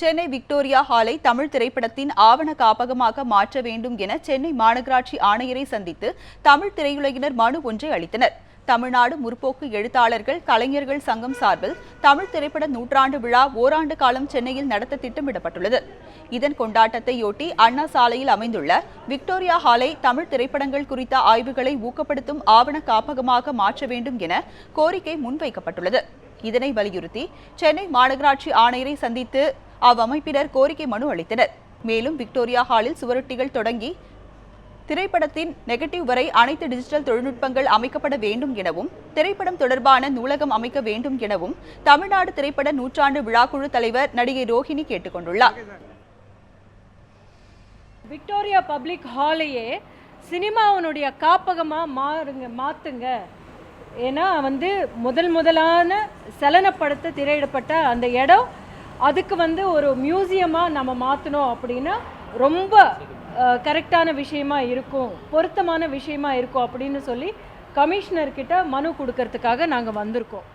Chennai Victoria ஹாலை தமிழ் திரைப்படத்தின் ஆவண காப்பகமாக மாற்ற வேண்டும் என சென்னை மாநகராட்சி ஆணையரை சந்தித்து தமிழ் திரையுலகினர் மனு ஒன்றை அளித்தனர். தமிழ்நாடு முற்போக்கு எழுத்தாளர்கள் கலைஞர்கள் சங்கம் சார்பில் தமிழ் திரைப்பட நூற்றாண்டு விழா ஓராண்டு காலம் சென்னையில் நடத்த திட்டமிடப்பட்டுள்ளது. இதன் கொண்டாட்டத்தையொட்டி அண்ணா சாலையில் அமைந்துள்ள விக்டோரியா ஹாலை தமிழ் திரைப்படங்கள் குறித்த ஆய்வுகளை ஊக்கப்படுத்தும் ஆவண காப்பகமாக மாற்ற வேண்டும் என கோரிக்கை முன்வைக்கப்பட்டுள்ளது. இதனை வலியுறுத்தி சென்னை மாநகராட்சி ஆணையரை சந்தித்து அவ்வமைப்பினர் கோரிக்கை மனு அளித்தனர். மேலும் விக்டோரியா ஹாலில் சுவரொட்டிகள் தொடங்கி திரைப்படத்தின் நெகட்டிவ் வரை அனைத்து டிஜிட்டல் தொழில்நுட்பங்கள் அமைக்கப்பட வேண்டும் எனவும் திரைப்படம் தொடர்பான நூலகம் அமைக்க வேண்டும் எனவும் தமிழ்நாடு திரைப்பட நூற்றாண்டு விழாக்குழு தலைவர் நடிகை ரோஹிணி கேட்டுக்கொண்டுள்ளார் விக்டோரியா பப்ளிக் ஹாலையே சினிமாவினுடைய காப்பகமாக மாறுங்க மாற்றுங்க ஏன்னா வந்து முதல் முதலான சலனப்படத்தை திரையிடப்பட்ட அந்த இடம் அதுக்கு வந்து ஒரு மியூசியமாக நம்ம மாற்றணும் அப்படின்னா ரொம்ப கரெக்டான விஷயமா இருக்கும் பொருத்தமான விஷயமா இருக்கும் அப்படின்னு சொல்லி கமிஷனர்கிட்ட மனு கொடுக்கறதுக்காக நாங்கள் வந்திருக்கோம்.